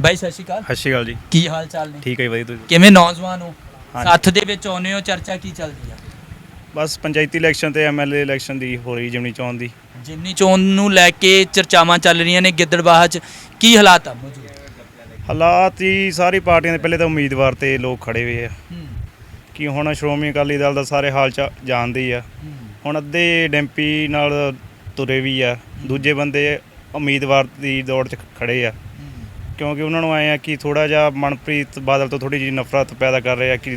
ਬਾਈ ਸਤਿ ਸ਼੍ਰੀ ਅਕਾਲ। ਸਤਿ ਸ਼੍ਰੀ ਅਕਾਲ ਜੀ। ਕੀ ਹਾਲ ਚਾਲ ਨੇ? ਠੀਕ ਹੈ ਜੀ ਵਧੀਆ ਤੁਸੀਂ? ਕਿਵੇਂ ਨੌਜਵਾਨ ਹੋ? ਹਾਂਜੀ। ਸੱਥ ਦੇ ਵਿੱਚ ਆਉਂਦੇ ਹੋ ਚਰਚਾ ਕੀ ਚੱਲਦੀ ਆ? ਬਸ ਪੰਚਾਇਤੀ ਇਲੈਕਸ਼ਨ ਤੇ ਐਮਐਲਏ ਇਲੈਕਸ਼ਨ ਦੀ ਹੋ ਰਹੀ ਜਿਮਨੀ ਚੋਣ ਦੀ। ਜਿਮਨੀ ਚੋਣ ਨੂੰ ਲੈ ਕੇ ਚਰਚਾਵਾਂ ਚੱਲ ਰਹੀਆਂ ਨੇ ਗਿੱਦੜਬਾਹਾ 'ਚ। ਕੀ ਹਾਲਾਤ ਆ ਮੌਜੂਦ? ਹਾਲਾਤ ਹੀ ਸਾਰੀ ਪਾਰਟੀਆਂ ਦੇ ਪਹਿਲੇ ਤਾਂ ਉਮੀਦਵਾਰ ਤੇ ਲੋਕ ਖੜੇ ਹੋਏ ਆ। ਹੂੰ। ਕਿ ਹੁਣ ਸ਼੍ਰੋਮਣੀ ਅਕਾਲੀ ਦਲ ਦਾ ਸਾਰੇ ਹਾਲ ਚ ਜਾਣਦੇ ਹੀ ਆ। ਹੂੰ। ਹੁਣ ਅੱਧੇ ਡੈਂਪੀ ਨਾਲ ਤੁਰੇ ਵੀ ਆ। ਦੂਜੇ ਬੰਦੇ ਉਮੀਦਵਾਰ ਦੀ ਦੌੜ 'ਚ ਖੜੇ ਆ। ਕਿਉਂਕਿ ਉਹਨਾਂ ਨੂੰ ਆਏ ਆ ਕਿ ਥੋੜਾ ਜਿਹਾ ਮਨਪ੍ਰੀਤ ਬਾਦਲ ਤੋਂ ਥੋੜੀ ਜਿਹੀ ਨਫ਼ਰਤ ਪੈਦਾ ਕਰ ਰਹੇ ਆ ਕਿ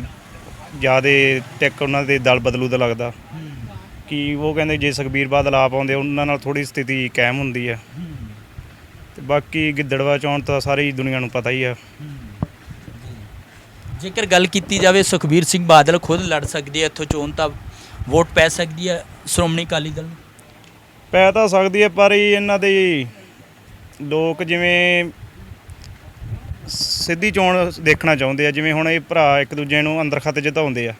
ਜਿਆਦੇ ਟਿਕ ਉਹਨਾਂ ਦੇ ਦਲ ਬਦਲੂ ਦਾ ਲੱਗਦਾ। ਕਿ ਉਹ ਕਹਿੰਦੇ ਜੇ ਸੁਖਬੀਰ ਬਾਦਲ ਆਪ ਆਉਂਦੇ ਉਹਨਾਂ ਨਾਲ ਥੋੜੀ ਸਥਿਤੀ ਕਾਇਮ ਹੁੰਦੀ ਆ। ਤੇ ਬਾਕੀ ਗਿੱਦੜਵਾ ਚੋਣ ਤਾਂ ਸਾਰੀ ਦੁਨੀਆ ਨੂੰ ਪਤਾ ਹੀ ਆ। ਜੇਕਰ ਗੱਲ ਕੀਤੀ ਜਾਵੇ ਸੁਖਬੀਰ ਸਿੰਘ ਬਾਦਲ ਖੁਦ ਲੜ ਸਕਦੇ ਆ ਇੱਥੋਂ ਚੋਣ ਤਾਂ ਵੋਟ ਪੈ ਸਕਦੀ ਹੈ ਸ਼੍ਰੋਮਣੀ ਅਕਾਲੀ ਦਲ ਨੂੰ? ਪੈ ਤਾਂ ਸਕਦੀ ਹੈ ਪਰ ਇਹ ਇਹਨਾਂ ਦੇ ਲੋਕ ਜਿਵੇਂ ਸਿੱਧੀ ਚੋਣ ਦੇਖਣਾ ਚਾਹੁੰਦੇ ਆ ਜਿਵੇਂ ਹੁਣ ਇਹ ਭਰਾ ਇੱਕ ਦੂਜੇ ਨੂੰ ਅੰਦਰ ਖੱਤ ਜਿਤਾਉਂਦੇ ਆ।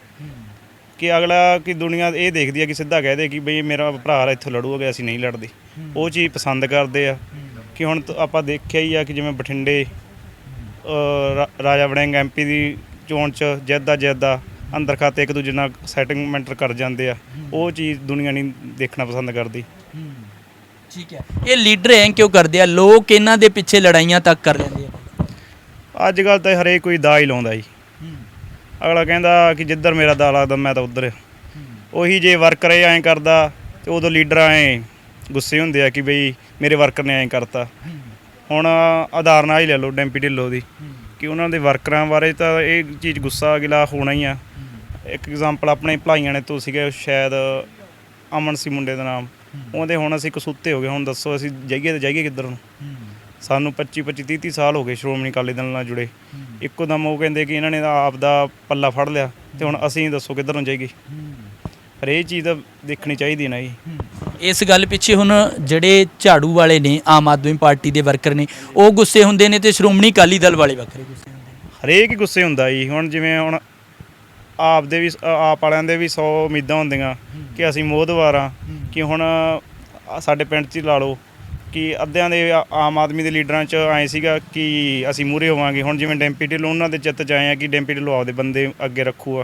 ਕਿ ਅਗਲਾ ਕਿ ਦੁਨੀਆ ਇਹ ਦੇਖਦੀ ਆ ਕਿ ਸਿੱਧਾ ਕਹਿ ਦੇ ਕਿ ਬਈ ਮੇਰਾ ਭਰਾ ਇੱਥੋਂ ਲੜੂਗਾ ਅਸੀਂ ਨਹੀਂ ਲੜਦੇ। ਉਹ ਚੀਜ਼ ਪਸੰਦ ਕਰਦੇ ਆ ਕਿ ਹੁਣ ਆਪਾਂ ਦੇਖਿਆ ਹੀ ਆ ਕਿ ਜਿਵੇਂ ਬਠਿੰਡੇ ਰਾਜਾ ਵੜਿੰਗ ਐਮਪੀ ਦੀ ਚੋਣ ਚ ਜਿੱਦਾ ਜਿੱਦਾ ਅੰਦਰ ਖਾਤੇ ਇੱਕ ਦੂਜੇ ਨਾਲ ਸੈਟਿੰਗਮੈਂਟ ਕਰ ਜਾਂਦੇ ਆ। ਉਹ ਚੀਜ਼ ਦੁਨੀਆ ਨਹੀਂ ਦੇਖਣਾ ਪਸੰਦ ਕਰਦੀ। ਠੀਕ ਹੈ। ਇਹ ਲੀਡਰ ਐਂ ਕਿਉਂ ਕਰਦੇ ਆ? ਲੋਕ ਇਹਨਾਂ ਦੇ ਪਿੱਛੇ ਲੜਾਈਆਂ ਤੱਕ ਕਰ ਲੈਂਦੇ ਆ। ਅੱਜ ਕੱਲ ਤਾਂ ਹਰੇਕ ਕੋਈ ਦਾ ਹੀ ਲਾਉਂਦਾ ਜੀ। ਅਗਲਾ ਕਹਿੰਦਾ ਕਿ ਜਿੱਧਰ ਮੇਰਾ ਦਾ ਲੱਗਦਾ ਮੈਂ ਤਾਂ ਉੱਧਰ। ਉਹੀ ਜੇ ਵਰਕਰ ਐਂ ਕਰਦਾ ਤੇ ਉਦੋਂ ਲੀਡਰ ਐਂ ਗੁੱਸੇ ਹੁੰਦੇ ਆ ਕਿ ਬਈ ਮੇਰੇ ਵਰਕਰ ਨੇ ਐਂ ਕਰਤਾ। ਹੁਣ ਆਧਾਰ ਨਾਲ ਹੀ ਲੈ ਲਓ ਡੈਂਪੀ ਢਿੱਲੋਂ ਦੀ। ਕਿ ਉਹਨਾਂ ਦੇ ਵਰਕਰਾਂ ਬਾਰੇ ਤਾਂ ਇਹ ਚੀਜ਼ ਗੁੱਸਾ ਗਿਲਾ ਹੋਣਾ ਹੀ ਆ। ਇੱਕ ਐਗਜ਼ਾਮਪਲ ਆਪਣੇ ਭਲਾਈਆਂ ਨੇ ਤੋਂ ਸੀਗੇ ਸ਼ਾਇਦ ਅਮਨ ਸੀ ਮੁੰਡੇ ਦਾ ਨਾਮ। ਉਹਦੇ ਹੁਣ ਅਸੀਂ ਕਸੂਤੇ ਹੋ ਗਏ ਹੁਣ ਦੱਸੋ ਅਸੀਂ ਜਾਈਏ ਤੇ ਜਾਈਏ ਕਿੱਧਰ ਨੂੰ। ਸਾਨੂੰ 25 25 30 30 ਸਾਲ ਹੋ ਗਏ ਸ਼੍ਰੋਮਣੀ ਅਕਾਲੀ ਦਲ ਨਾਲ ਜੁੜੇ। ਇੱਕੋ ਦਮ ਉਹ ਕਹਿੰਦੇ ਕਿ ਇਹਨਾਂ ਨੇ ਤਾਂ ਆਪ ਦਾ ਪੱਲਾ ਫੜ ਲਿਆ ਤੇ ਹੁਣ ਅਸੀਂ ਦੱਸੋ ਕਿੱਧਰ ਨੂੰ ਜਾਈਏ। ਪਰ ਇਹ ਚੀਜ਼ ਤਾਂ ਦੇਖਣੀ ਚਾਹੀਦੀ ਨਾ ਜੀ। ਇਸ ਗੱਲ ਪਿੱਛੇ ਹੁਣ ਜਿਹੜੇ ਝਾੜੂ ਵਾਲੇ ਨੇ ਆਮ ਆਦਮੀ ਪਾਰਟੀ ਦੇ ਵਰਕਰ ਨੇ ਉਹ ਗੁੱਸੇ ਹੁੰਦੇ ਨੇ ਤੇ ਸ਼੍ਰੋਮਣੀ ਅਕਾਲੀ ਦਲ ਵਾਲੇ ਵੱਖਰੇ ਗੁੱਸੇ ਹੁੰਦੇ ਨੇ। ਹਰੇਕ ਹੀ ਗੁੱਸੇ ਹੁੰਦਾ ਜੀ। ਹੁਣ ਜਿਵੇਂ ਹੁਣ ਆਪ ਦੇ ਵੀ ਆਪ ਵਾਲਿਆਂ ਦੇ ਵੀ 100 ਉਮੀਦਾਂ ਹੁੰਦੀਆਂ ਕਿ ਅਸੀਂ ਮੋਹਦਵਾਰ ਆ ਕਿ ਹੁਣ ਸਾਡੇ ਪਿੰਡ 'ਚ ਹੀ ਲਾ ਲਓ। ਕਿ ਅੱਧਿਆਂ ਦੇ ਆ- ਆਮ ਆਦਮੀ ਦੇ ਲੀਡਰਾਂ 'ਚ ਐ ਸੀਗਾ ਕਿ ਅਸੀਂ ਮੂਰੇ ਹੋਵਾਂਗੇ। ਹੁਣ ਜਿਵੇਂ ਡੈਂਪੀ ਢਿੱਲੋਂ ਉਹਨਾਂ ਦੇ ਚਿੱਤ 'ਚ ਆਏ ਆ ਕਿ ਡੈਂਪੀ ਢਿੱਲੋਂ ਆਪਦੇ ਬੰਦੇ ਅੱਗੇ ਰੱਖੂਗਾ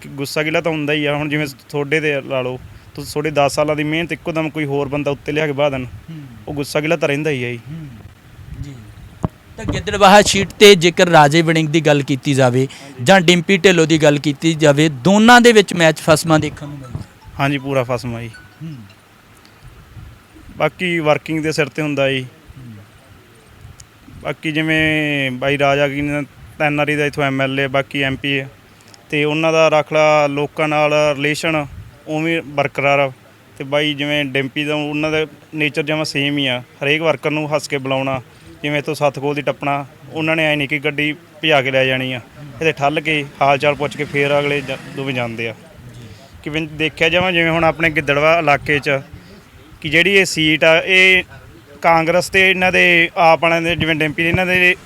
ਕਿ ਗੁੱਸਾ ਗਿਲਾ ਤਾਂ ਹੁੰਦਾ ਹੀ ਆ। ਹੁਣ ਜਿਵੇਂ ਤੁਹਾਡੇ ਤੇ ਲਾ ਲਓ ਤੁਸੀਂ ਤੁਹਾਡੇ 10 ਸਾਲਾਂ ਦੀ ਮਿਹਨਤ ਇੱਕੋ ਦਮ ਕੋਈ ਹੋਰ ਬੰਦਾ ਉੱਤੇ ਲਿਆ ਕੇ ਬਾਹ ਦੇਣ ਉਹ ਗੁੱਸਾ ਗਿਲਾ ਤਾਂ ਰਹਿੰਦਾ ਹੀ ਆ ਜੀ। ਜੀ। ਤਾਂ ਗਿੱਦੜਬਾਹਾ ਸ਼ੀਟ ਤੇ ਜੇਕਰ ਰਾਜੇ ਵੜਿੰਗ ਦੀ ਗੱਲ ਕੀਤੀ ਜਾਵੇ ਜਾਂ ਡਿੰਪੀ ਢਿੱਲੋਂ ਦੀ ਗੱਲ ਕੀਤੀ ਜਾਵੇ ਦੋਨਾਂ ਦੇ ਵਿੱਚ ਮੈਚ ਫਸਮਾ ਦੇਖਣ ਨੂੰ ਮਿਲਦਾ। ਹਾਂਜੀ ਪੂਰਾ ਫਸਮਾ ਜੀ। ਬਾਕੀ ਵਰਕਿੰਗ ਦੇ ਸਿਰ ਤੇ ਹੁੰਦਾ ਜੀ। ਬਾਕੀ ਜਿਵੇਂ ਬਾਈ ਰਾਜਾ ਕੀ ਨੇ, ਤਿੰਨ ਵਾਰੀ ਦਾ ਇਥੋਂ ਐਮਐਲਏ ਬਾਕੀ ਐਮਪੀ ਤੇ ਉਹਨਾਂ ਦਾ ਰੱਖ ਲਾ ਲੋਕਾਂ ਨਾਲ ਰਿਲੇਸ਼ਨ ਉਵੇਂ ਬਰਕਰਾਰ ਆ। ਤੇ ਬਾਈ ਜਿਵੇਂ ਡੈਂਪੀ ਦਾ, ਉਹਨਾਂ ਦਾ ਨੇਚਰ ਜਿਵੇਂ ਸੇਮ ਹੀ ਆ। ਹਰੇਕ ਵਰਕਰ ਨੂੰ ਹੱਸ ਕੇ ਬੁਲਾਉਣਾ, ਜਿਵੇਂ ਤੋਂ ਸੱਤ ਕੋਲ ਦੀ ਟੱਪਣਾ, ਉਹਨਾਂ ਨੇ ਐ ਨਹੀਂ ਕਿ ਗੱਡੀ ਭਜਾ ਕੇ ਲੈ ਜਾਣੀ ਆ। ਇਹਦੇ ਠੱਲ ਕੇ ਹਾਲ ਚਾਲ ਪੁੱਛ ਕੇ ਫੇਰ ਅਗਲੇ ਜਾ- ਦੋਵੇਂ ਜਾਂਦੇ ਆ। ਕਿਵੇਂ ਦੇਖਿਆ ਜਾਵਾਂ, ਜਿਵੇਂ ਹੁਣ ਆਪਣੇ ਗਿੱਦੜਵਾ ਇਲਾਕੇ 'ਚ ਕਿ ਜਿਹੜੀ ਇਹ ਸੀਟ ਆ, ਇਹ ਕਾਂਗਰਸ ਤੇ ਇਹਨਾਂ ਦੇ, ਆਪ ਵਾਲਿਆਂ ਦੇ, ਜਿਵੇਂ ਡੈਂਪੀ ਦੇ ਇਹਨਾਂ ਦੇ,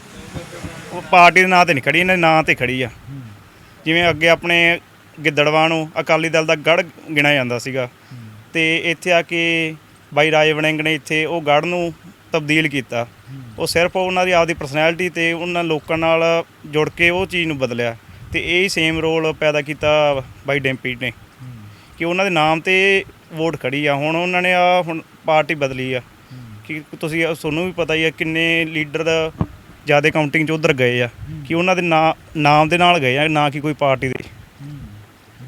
ਉਹ ਪਾਰਟੀ ਦੇ ਨਾਂ ਤੇ ਨਹੀਂ ਖੜੀ, ਇਹਨਾਂ ਦੇ ਨਾਂ ਤੇ ਖੜੀ ਆ। ਜਿਵੇਂ ਅੱਗੇ ਆਪਣੇ ਗਿੱਦੜਵਾ ਨੂੰ ਅਕਾਲੀ ਦਲ ਦਾ ਗੜ ਗਿਣਿਆ ਜਾਂਦਾ ਸੀਗਾ। ਤੇ ਇੱਥੇ ਆ ਕੇ ਬਾਈ ਰਾਏ ਵੜਿੰਗ ਨੇ ਇੱਥੇ ਉਹ ਗੜ ਨੂੰ ਤਬਦੀਲ ਕੀਤਾ। ਉਹ ਸਿਰਫ ਉਹਨਾਂ ਦੀ ਆਪਦੀ ਪਰਸਨੈਲਿਟੀ ਤੇ ਉਹਨਾਂ ਲੋਕਾਂ ਨਾਲ ਜੁੜ ਕੇ ਉਹ ਚੀਜ਼ ਨੂੰ ਬਦਲਿਆ। ਤੇ ਇਹ ਹੀ ਸੇਮ ਰੋਲ ਪੈਦਾ ਕੀਤਾ ਬਾਈ ਡੈਂਪੀ ਨੇ। ਕਿ ਉਹਨਾਂ ਦੇ ਨਾਮ ਤੇ ਵੋਟ ਖੜੀ ਆ। ਹੁਣ ਉਹਨਾਂ ਨੇ ਆ ਹੁਣ ਪਾਰਟੀ ਬਦਲੀ ਆ। ਕਿ ਤੁਸੀਂ ਤੁਹਾਨੂੰ ਵੀ ਪਤਾ ਹੀ ਆ ਕਿੰਨੇ ਲੀਡਰ ਜ਼ਿਆਦਾ ਕਾਊਂਟਿੰਗ ਚ ਉਧਰ ਗਏ ਆ। ਕਿ ਉਹਨਾਂ ਦੇ ਨਾਮ ਦੇ ਨਾਲ ਗਏ ਆ ਨਾ ਕਿ ਕੋਈ ਪਾਰਟੀ ਦੇ।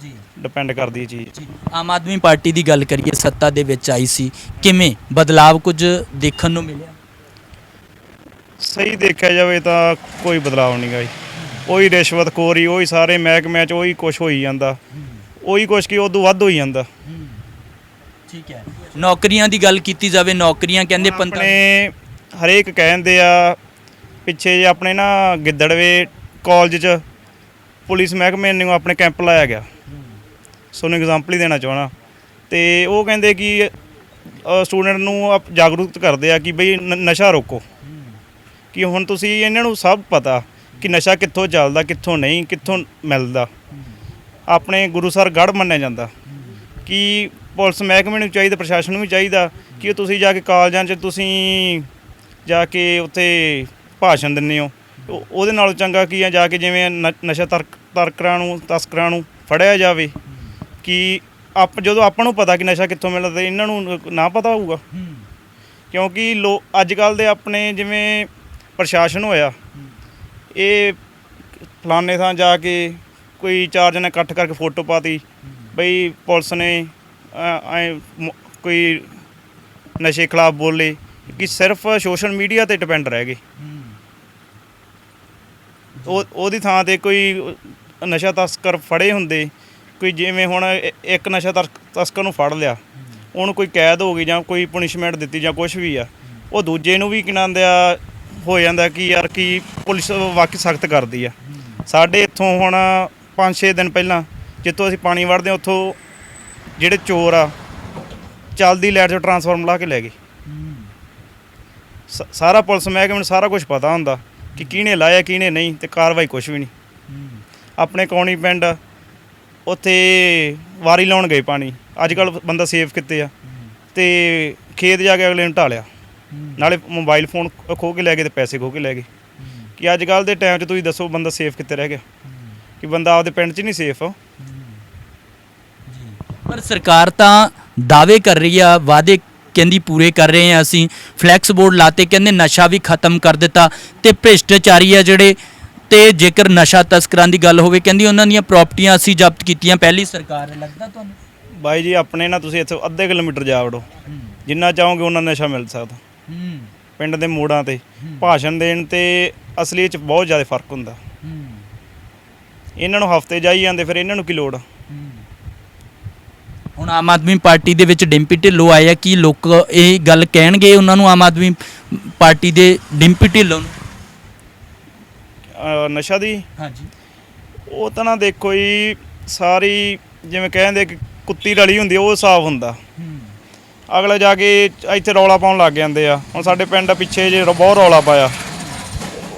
ਜੀ। ਡਿਪੈਂਡ ਕਰਦੀ ਇਹ ਚੀਜ਼। ਜੀ। ਆਮ ਆਦਮੀ ਪਾਰਟੀ ਦੀ ਗੱਲ ਕਰੀਏ ਸੱਤਾ ਦੇ ਵਿੱਚ ਆਈ ਸੀ। ਕਿਵੇਂ ਬਦਲਾਵ ਕੁਝ ਦੇਖਣ ਨੂੰ ਮਿਲਿਆ? ਸਹੀ ਦੇਖਿਆ ਜਾਵੇ ਤਾਂ ਕੋਈ ਬਦਲਾਅ ਨਹੀਂ ਗਾ ਜੀ। ਉਹੀ ਰਿਸ਼ਵਤਖੋਰੀ ਉਹੀ ਸਾਰੇ ਮਹਿਕਮਿਆਂ ਚ ਉਹੀ ਕੁਝ ਹੋਈ ਜਾਂਦਾ। ਉਹੀ ਕੁਝ ਕੀ ਉਦੋਂ ਵੱਧ ਹੋਈ ਜਾਂਦਾ। ਠੀਕ ਹੈ। ਨੌਕਰੀਆਂ ਦੀ ਗੱਲ ਕੀਤੀ ਜਾਵੇ ਨੌਕਰੀਆਂ ਕਹਿੰਦੇ 15 ਆਪਣੇ ਹਰੇਕ ਕਹਿੰਦੇ ਆ ਪਿੱਛੇ ਜੇ ਆਪਣੇ ਨਾ ਗਿੱਦੜਵੇ ਕਾਲਜ ਚ ਪੁਲਿਸ ਮਹਿਕਮੇ ਨੇ ਆਪਣੇ ਕੈਂਪ ਲਾਇਆ ਗਿਆ। ਸੋਨੂੰ ਐਗਜ਼ਾਮਪਲ ਹੀ ਦੇਣਾ ਚਾਹਣਾ ਤੇ ਉਹ ਕਹਿੰਦੇ ਕਿ ਸਟੂਡੈਂਟ ਨੂੰ ਆਪ ਜਾਗਰੂਕ ਕਰਦੇ ਆ ਕਿ ਬਈ ਨ- ਨਸ਼ਾ ਰੋਕੋ। ਕਿ ਹੁਣ ਤੁਸੀਂ ਇਹਨਾਂ ਨੂੰ ਸਭ ਪਤਾ ਕਿ ਨਸ਼ਾ ਕਿੱਥੋਂ ਚੱਲਦਾ ਕਿੱਥੋਂ ਨਹੀਂ ਕਿੱਥੋਂ ਮਿਲਦਾ। ਆਪਣੇ ਗੁਰੂਸਰ ਗੜ ਮੰਨਿਆ ਜਾਂਦਾ। ਕਿ ਪੁਲਿਸ ਮਹਿਕਮੇ ਨੂੰ ਚਾਹੀਦਾ, ਪ੍ਰਸ਼ਾਸਨ ਨੂੰ ਵੀ ਚਾਹੀਦਾ ਕਿ ਤੁਸੀਂ ਜਾ ਕੇ ਕਾਲਜਾਂ 'ਚ ਤੁਸੀਂ ਜਾ ਕੇ ਉੱਥੇ ਭਾਸ਼ਣ ਦਿੰਦੇ ਹੋ। ਉਹਦੇ ਨਾਲੋਂ ਚੰਗਾ ਕੀ ਆ, ਜਾ ਕੇ ਜਿਵੇਂ ਨ- ਨਸ਼ਾ ਤਰਕ, ਤਰਕਰਾਂ ਨੂੰ, ਤਸਕਰਾਂ ਨੂੰ ਫੜਿਆ ਜਾਵੇ। ਕਿ ਆਪ, ਜਦੋਂ ਆਪਾਂ ਨੂੰ ਪਤਾ ਕਿ ਨਸ਼ਾ ਕਿੱਥੋਂ ਮਿਲਦਾ ਤੇ ਇਹਨਾਂ ਨੂੰ ਨਾ ਪਤਾ ਹੋਊਗਾ। ਕਿਉਂਕਿ ਲੋ ਅੱਜ ਕੱਲ ਦੇ ਆਪਣੇ ਜਿਵੇਂ ਪ੍ਰਸ਼ਾਸਨ ਹੋਇਆ, ਇਹ ਫਲਾਣੇ ਥਾਂ ਜਾ ਕੇ ਕੋਈ ਚਾਰ ਜਣੇ ਇਕੱਠ ਕਰਕੇ ਫੋਟੋ ਪਾਤੀ। ਬਈ ਪੁਲਿਸ ਨੇ ਅ, ਕੋਈ ਨਸ਼ੇ ਖਿਲਾਫ ਬੋਲੇ ਕਿ ਸਿਰਫ ਸੋਸ਼ਲ ਮੀਡੀਆ ਤੇ ਡਿਪੈਂਡ ਰਹਿ ਗਏ। ਉਹ ਉਹਦੀ ਥਾਂ ਤੇ ਕੋਈ ਨਸ਼ਾ ਤਸਕਰ ਫੜੇ ਹੁੰਦੇ ਕੋਈ ਜਿਵੇਂ ਹੁਣ ਇੱਕ ਨਸ਼ਾ ਤਸ- ਤਸਕਰ ਨੂੰ ਫੜ ਲਿਆ ਉਹਨੂੰ ਕੋਈ ਕੈਦ ਹੋ ਗਈ ਜਾਂ ਕੋਈ ਪੁਨਿਸ਼ਮੈਂਟ ਦਿੱਤੀ ਜਾਂ ਕੁਝ ਵੀ ਆ ਉਹ ਦੂਜੇ ਨੂੰ ਵੀ ਕਿਨਾਂਦੇ ਆ ਹੋ ਜਾਂਦਾ ਕਿ ਯਾਰ ਕੀ ਪੁਲਿਸ ਵਾਕਈ ਸਖਤ ਕਰਦੀ ਆ। ਸਾਡੇ ਇੱਥੋਂ ਹੁਣ 5-6 ਦਿਨ ਪਹਿਲਾਂ ਜਿੱਥੋਂ ਅਸੀਂ ਪਾਣੀ ਵੜਦੇ ਹਾਂ, ਉੱਥੋਂ ਜਿਹੜੇ ਚੋਰ ਆ ਚੱਲਦੀ ਲਾਈਟ 'ਚੋਂ ਟਰਾਂਸਫਾਰਮਰ ਲਾ ਕੇ ਲੈ ਗਏ। ਸ- ਸਾਰਾ ਪੁਲਿਸ ਮਹਿਕਮੇ ਨੂੰ ਸਾਰਾ ਕੁਝ ਪਤਾ ਹੁੰਦਾ ਕਿ ਕਿਹਨੇ ਲਾਇਆ ਕਿਹਨੇ ਨਹੀਂ ਤੇ ਕਾਰਵਾਈ ਕੁਝ ਵੀ ਨਹੀਂ। ਆਪਣੇ ਕੌਣੀ ਪਿੰਡ ਉੱਥੇ ਵਾਰੀ ਲਾਉਣ ਗਏ ਪਾਣੀ। ਅੱਜ ਕੱਲ ਬੰਦਾ ਸੇਫ ਕਿੱਥੇ ਆ ਤੇ ਖੇਤ ਜਾ ਕੇ ਅਗਲੇ ਨੂੰ ਢਾਲਿਆ। ਨਾਲੇ ਮੋਬਾਈਲ ਫੋਨ ਖੋ ਕੇ ਲੈ ਗਏ ਤੇ ਪੈਸੇ ਖੋ ਕੇ ਲੈ ਗਏ। ਕਿ ਅੱਜ ਕੱਲ ਦੇ ਟਾਈਮ 'ਚ ਤੁਸੀਂ ਦੱਸੋ ਬੰਦਾ ਸੇਫ ਕਿੱਥੇ ਰਹਿ ਗਿਆ? ਕਿ ਬੰਦਾ ਆਪਦੇ ਪਿੰਡ 'ਚ ਨਹੀਂ ਸੇਫ ਪਰ ਸਰਕਾਰ ਤਾਂ ਦਾਅਵੇ ਕਰ ਰਹੀ ਆ ਵਾਅਦੇ ਕਹਿੰਦੀ ਪੂਰੇ ਕਰ ਰਹੇ ਆ ਅਸੀਂ। ਫਲੈਕਸ ਬੋਰਡ ਲਾਤੇ ਕਹਿੰਦੇ ਨਸ਼ਾ ਵੀ ਖਤਮ ਕਰ ਦਿੱਤਾ। ਤੇ ਭ੍ਰਿਸ਼ਟਾਚਾਰੀ ਆ ਜਿਹੜੇ ਤੇ ਜੇਕਰ ਨਸ਼ਾ ਤਸਕਰਾਂ ਦੀ ਗੱਲ ਹੋਵੇ ਕਹਿੰਦੀ ਉਹਨਾਂ ਦੀਆਂ ਪ੍ਰਾਪਰਟੀਆਂ ਅਸੀਂ ਜ਼ਬਤ ਕੀਤੀਆਂ। ਪਹਿਲੀ ਸਰਕਾਰ ਹੈ ਲੱਗਦਾ ਤੁਹਾਨੂੰ? ਬਾਈ ਜੀ ਆਪਣੇ ਨਾ ਤੁਸੀਂ ਇੱਥੋਂ ਅੱਧੇ ਕਿਲੋਮੀਟਰ ਜਾ ਵੜੋ। ਜਿੰਨਾ ਚਾਹੋਗੇ ਉਹਨਾਂ ਨਸ਼ਾ ਮਿਲ ਸਕਦਾ। ਪਿੰਡ ਦੇ ਮੋੜਾਂ ਤੇ। ਭਾਸ਼ਣ ਦੇਣ ਤੇ ਅਸਲੀ 'ਚ ਬਹੁਤ ਜ਼ਿਆਦਾ ਫ਼ਰਕ ਹੁੰਦਾ। ਇਹਨਾਂ ਨੂੰ ਹਫ਼ਤੇ ਜਾਈ ਜਾਂਦੇ ਫਿਰ ਇਹਨਾਂ ਨੂੰ ਕੀ ਲੋੜ ਆ? ਹੁਣ ਆਮ ਆਦਮੀ ਪਾਰਟੀ ਦੇ ਵਿੱਚ ਡਿੰਪੀ ਢਿੱਲੋਂ ਆਏ ਆ ਕੀ ਲੋਕ ਇਹ ਗੱਲ ਕਹਿਣਗੇ ਉਹਨਾਂ ਨੂੰ ਆਮ ਆਦਮੀ ਪਾਰਟੀ ਦੇ ਡਿੰਪੀ ਢਿੱਲੋਂ ਨੂੰ? ਅਹ ਨਸ਼ਾ ਦੀ? ਹਾਂਜੀ। ਉਹ ਤਾਂ ਨਾ ਦੇਖੋ ਜੀ ਸਾਰੀ ਜਿਵੇਂ ਕਹਿੰਦੇ ਕਿ ਕੁੱਤੀ ਰਲੀ ਹੁੰਦੀ ਆ, ਉਹ ਹਿਸਾਬ ਹੁੰਦਾ। ਅਗਲੇ ਜਾ ਕੇ ਇੱਥੇ ਰੌਲਾ ਪਾਉਣ ਲੱਗ ਜਾਂਦੇ ਆ। ਹੁਣ ਸਾਡੇ ਪਿੰਡ ਪਿੱਛੇ ਜੇ ਬਹੁਤ ਰੌਲਾ ਪਾਇਆ।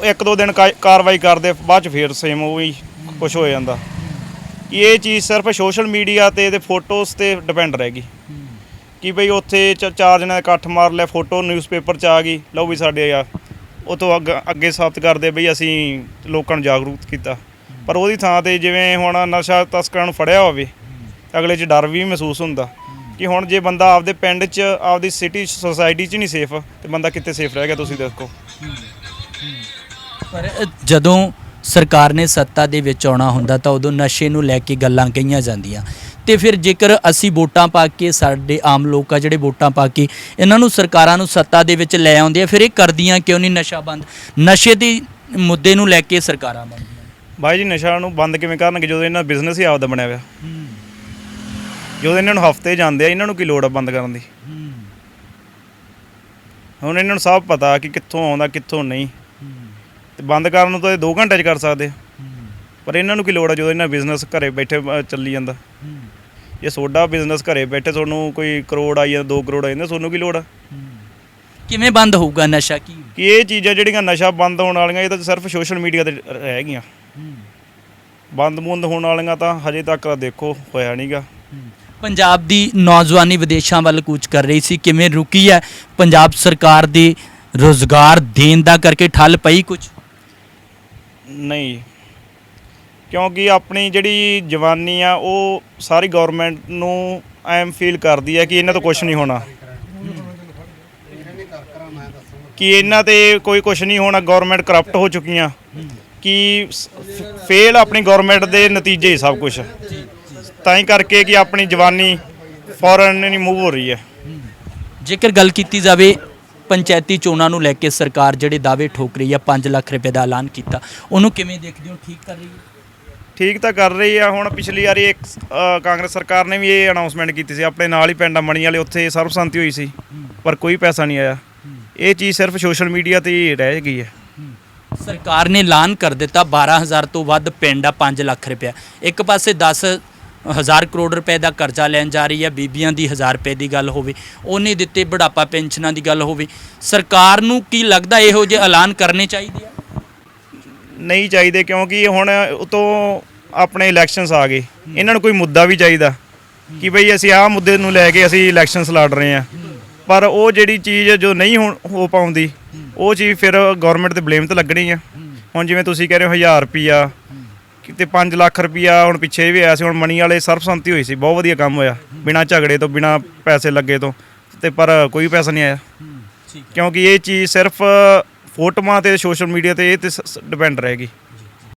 ਇੱਕ ਦੋ ਦਿਨ ਕਾ- ਕਾਰਵਾਈ ਕਰਦੇ ਬਾਅਦ ਚ ਫੇਰ ਸੇਮ ਉਹ ਹੀ ਕੁਝ ਹੋ ਜਾਂਦਾ। ਇਹ ਚੀਜ਼ ਸਿਰਫ ਸੋਸ਼ਲ ਮੀਡੀਆ ਤੇ ਤੇ ਫੋਟੋਜ਼ ਤੇ ਡਿਪੈਂਡ ਰਹਿ ਗਈ। ਕਿ ਬਈ ਉੱਥੇ ਚ- ਚਾਰ ਜਣਾਂ ਇਕੱਠ ਮਾਰ ਲਿਆ, ਫੋਟੋ ਨਿਊਜ਼ਪੇਪਰ ਚ ਆ ਗਈ, ਲਓ ਵੀ ਸਾਡੇ ਆ। ਉਹ ਤੋਂ ਅੱਗ- ਅੱਗੇ ਸਾਬਤ ਕਰਦੇ ਬਈ ਅਸੀਂ ਲੋਕਾਂ ਨੂੰ ਜਾਗਰੂਕ ਕੀਤਾ। ਪਰ ਉਹਦੀ ਥਾਂ ਤੇ ਜਿਵੇਂ ਹੁਣ ਨਸ਼ਾ ਤਸਕਰਾਂ ਨੂੰ ਫੜਿਆ ਹੋਵੇ, ਅਗਲੇ 'ਚ ਡਰ ਵੀ ਮਹਿਸੂਸ ਹੁੰਦਾ। ਕਿ ਹੁਣ ਜੇ ਬੰਦਾ ਆਪਦੇ ਪਿੰਡ 'ਚ, ਆਪਦੀ ਸਿਟੀ ਸੋਸਾਇਟੀ 'ਚ ਨਹੀਂ ਸੇਫ ਤੇ ਬੰਦਾ ਕਿੱਥੇ ਸੇਫ ਰਹਿ ਗਿਆ ਤੁਸੀਂ ਦੇਖੋ। ਪਰ ਜਦੋਂ ਸਰਕਾਰ ਨੇ ਸੱਤਾ ਦੇ ਵਿੱਚ ਆਉਣਾ ਹੁੰਦਾ ਤਾਂ ਉਦੋਂ ਨਸ਼ੇ ਨੂੰ ਲੈ ਕੇ ਗੱਲਾਂ ਕਹੀਆਂ ਜਾਂਦੀਆਂ। ਤੇ ਫਿਰ ਜੇਕਰ ਅਸੀਂ ਵੋਟਾਂ ਪਾ ਕੇ ਸਾਡੇ ਆਮ ਲੋਕ ਆ ਜਿਹੜੇ ਵੋਟਾਂ ਪਾ ਕੇ ਇਹਨਾਂ ਨੂੰ ਸਰਕਾਰਾਂ ਨੂੰ ਸੱਤਾ ਦੇ ਵਿੱਚ ਲੈ ਆਉਂਦੇ ਆ ਫਿਰ ਇਹ ਕਰਦੀਆਂ ਕਿਉਂ ਨਹੀਂ ਨਸ਼ਾ ਬੰਦ? ਨਸ਼ੇ ਦੀ ਮੁੱਦੇ ਨੂੰ ਲੈ ਕੇ ਸਰਕਾਰਾਂ ਬਣਦੀਆਂ। ਬਾਈ ਜੀ ਨਸ਼ਾ ਨੂੰ ਬੰਦ ਕਿਵੇਂ ਕਰਨਗੇ? ਜਦੋਂ ਇਹਨਾਂ ਦਾ ਬਿਜ਼ਨਸ ਹੀ ਆਪਦਾ ਬਣਿਆ ਹੋਇਆ। ਜਦੋਂ ਇਹਨਾਂ ਨੂੰ ਹਫ਼ਤੇ ਜਾਂਦੇ ਆ ਇਹਨਾਂ ਨੂੰ ਕੀ ਲੋੜ ਆ ਬੰਦ ਕਰਨ ਦੀ? ਹੁਣ ਇਹਨਾਂ ਨੂੰ ਸਭ ਪਤਾ ਕਿ ਕਿੱਥੋਂ ਆਉਂਦਾ ਕਿੱਥੋਂ ਨਹੀਂ। ਤੇ ਬੰਦ ਕਰਨ ਨੂੰ ਤਾਂ ਇਹ 2 ਘੰਟੇ 'ਚ ਕਰ ਸਕਦੇ ਆ। ਪਰ ਇਹਨਾਂ ਨੂੰ ਕੀ ਲੋੜ ਆ ਜਦੋਂ ਇਹਨਾਂ ਬਿਜ਼ਨਸ ਘਰੇ ਬੈਠੇ ਅ, ਚੱਲੀ ਜਾਂਦਾ। ਜੇ ਤੁਹਾਡਾ ਬਿਜ਼ਨਸ ਘਰੇ ਬੈਠੇ ਤੁਹਾਨੂੰ ਕੋਈ ਕਰੋੜ ਆਈ ਜਾਂਦਾ 2 ਕਰੋੜ ਆ ਜਾਂਦਾ ਤੁਹਾਨੂੰ ਕੀ ਲੋੜ ਆ? ਕਿਵੇਂ ਬੰਦ ਹੋਊਗਾ ਨਸ਼ਾ? ਕੀ? ਕਿ ਇਹ ਚੀਜ਼ਾਂ ਜਿਹੜੀਆਂ ਨਸ਼ਾ ਬੰਦ ਹੋਣ ਵਾਲੀਆਂ ਇਹ ਤਾਂ ਸਿਰਫ ਸੋਸ਼ਲ ਮੀਡੀਆ ਤੇ ਰਹਿ ਗਈਆਂ। ਬੰਦ ਬੁੰਦ ਹੋਣ ਵਾਲੀਆਂ ਤਾਂ ਹਜੇ ਤੱਕ ਤਾਂ ਦੇਖੋ ਹੋਇਆ ਨਹੀਂਗਾ ਪੰਜਾਬ ਦੀ ਨੌਜਵਾਨੀ ਵਿਦੇਸ਼ਾਂ ਵੱਲ ਕੂਚ ਕਰ ਰਹੀ ਸੀ ਕਿਵੇਂ ਰੁਕੀ ਹੈ? ਪੰਜਾਬ ਸਰਕਾਰ ਦੀ ਰੋਜ਼ਗਾਰ ਦੇਣ ਦਾ ਕਰਕੇ ਠੱਲ ਪਈ ਕੁਝ ਨਹੀਂ। ਕਿਉਂਕਿ ਆਪਣੀ ਜਿਹੜੀ ਜਵਾਨੀ ਆ, ਉਹ ਸਾਰੀ ਗਵਰਨਮੈਂਟ ਨੂੰ ਐਮ ਫੀਲ ਕਰਦੀ ਹੈ ਕਿ ਇਹਨਾਂ ਤੋਂ ਕੁਝ ਨਹੀਂ ਹੋਣਾ। ਕਿ ਇਹਨਾਂ ਤੇ ਕੋਈ ਕੁਝ ਨਹੀਂ ਹੋਣਾ ਗਵਰਨਮੈਂਟ ਕਰਪਟ ਹੋ ਚੁੱਕੀਆਂ। ਕਿ ਫੇਲ ਆਪਣੀ ਗਵਰਨਮੈਂਟ ਦੇ ਨਤੀਜੇ ਹੀ ਸਭ ਕੁਝ ਤਾਂ ਹੀ ਕਰਕੇ ਕਿ ਆਪਣੀ ਜਵਾਨੀ ਫੋਰਨ ਨਹੀਂ ਮੂਵ ਹੋ ਰਹੀ ਹੈ। ਜੇਕਰ ਗੱਲ ਕੀਤੀ ਜਾਵੇ ਪੰਚਾਇਤੀ ਚੋਣਾਂ ਨੂੰ ਲੈ ਕੇ ਸਰਕਾਰ ਜਿਹੜੇ ਦਾਅਵੇ ਠੋਕ ਰਹੀ ਹੈ 5 ਲੱਖ ਰੁਪਏ ਦਾ ਐਲਾਨ ਕੀਤਾ। ਉਹਨੂੰ ਕਿਵੇਂ ਦੇਖਦੇ ਹੋ? ਠੀਕ ਕਰ ਰਹੀ ਹੈ? ਠੀਕ ਤਾਂ ਕਰ ਰਹੀ ਆ। ਹੁਣ ਪਿਛਲੀ ਵਾਰੀ ਇੱਕ ਅ, ਕਾਂਗਰਸ ਸਰਕਾਰ ਨੇ ਵੀ ਇਹ ਅਨਾਉਂਸਮੈਂਟ ਕੀਤੀ ਸੀ। ਆਪਣੇ ਨਾਲ ਹੀ ਪਿੰਡ ਮਣੀ ਵਾਲੇ ਉੱਥੇ ਸਰਬਸੰਮਤੀ ਹੋਈ ਸੀ ਪਰ ਕੋਈ ਪੈਸਾ ਨਹੀਂ ਆਇਆ। ਇਹ ਚੀਜ਼ ਸਿਰਫ ਸੋਸ਼ਲ ਮੀਡੀਆ ਤੇ ਹੀ ਰਹਿ ਗਈ ਹੈ। ਸਰਕਾਰ ਨੇ ਐਲਾਨ ਕਰ ਦਿੱਤਾ। 12000 ਤੋਂ ਵੱਧ ਪਿੰਡ ਆ 5 ਲੱਖ ਰੁਪਏ ਇੱਕ ਪਾਸੇ 10 ਹਜ਼ਾਰ ਕਰੋੜ ਰੁਪਏ ਦਾ ਕਰਜ਼ਾ ਲੈਣ ਜਾ ਰਹੀ ਹੈ ਬੀਬੀਆਂ ਦੀ 1000 ਰੁਪਏ ਦੀ ਗੱਲ ਹੋਵੇ ਉਹਨੇ ਦਿੱਤੇ ਬੁਢਾਪਾ ਪੈਨਸ਼ਨਾਂ ਦੀ ਗੱਲ ਹੋਵੇ ਸਰਕਾਰ ਨੂੰ ਕੀ ਲੱਗਦਾ ਇਹੋ ਜਿਹੇ ਐਲਾਨ ਕਰਨੇ ਚਾਹੀਦੇ ਆ? ਨਹੀਂ ਚਾਹੀਦੇ ਕਿਉਂਕਿ ਹੁਣ ਉਤੋਂ ਆਪਣੇ ਇਲੈਕਸ਼ਨਸ ਆ ਗਏ। ਇਹਨਾਂ ਨੂੰ ਕੋਈ ਮੁੱਦਾ ਵੀ ਚਾਹੀਦਾ ਕਿ ਭਈ ਅਸੀਂ ਆਹ ਮੁੱਦੇ ਨੂੰ ਲੈ ਕੇ ਅਸੀਂ ਇਲੈਕਸ਼ਨਸ ਲੜ ਰਹੇ ਹਾਂ। ਪਰ ਉਹ ਜਿਹੜੀ ਚੀਜ਼ ਜੋ ਨਹੀਂ ਹੋ ਪਾਉਂਦੀ ਉਹ ਚੀਜ਼ ਫਿਰ ਗਵਰਨਮੈਂਟ ਤੇ ਬਲੇਮ ਤੇ ਲੱਗਣੀ ਆ। ਹੁਣ ਜਿਵੇਂ ਤੁਸੀਂ ਕਹਿ ਰਹੇ ਹੋ 1000 ਰੁਪਿਆ ਕਿਤੇ 5 ਲੱਖ ਰੁਪਿਆ ਹੁਣ ਪਿੱਛੇ ਵੀ ਆਇਆ ਸੀ ਹੁਣ ਮਣੀ ਵਾਲੇ ਸਰਬਸੰਮਤੀ ਹੋਈ ਸੀ ਬਹੁਤ ਵਧੀਆ ਕੰਮ ਹੋਇਆ ਬਿਨਾ ਝਗੜੇ ਤੋਂ ਬਿਨਾ ਪੈਸੇ ਲੱਗੇ ਤੋਂ ਤੇ ਪਰ ਕੋਈ ਪੈਸਾ ਨਹੀਂ ਆਇਆ। ਠੀਕ ਕਿਉਂਕਿ ਇਹ ਚੀਜ਼ ਸਿਰਫ ਫੋਟੋਆਂ ਤੇ ਸੋਸ਼ਲ ਮੀਡੀਆ ਤੇ ਇਹ ਤੇ ਡਿਪੈਂਡ ਰਹੇਗੀ।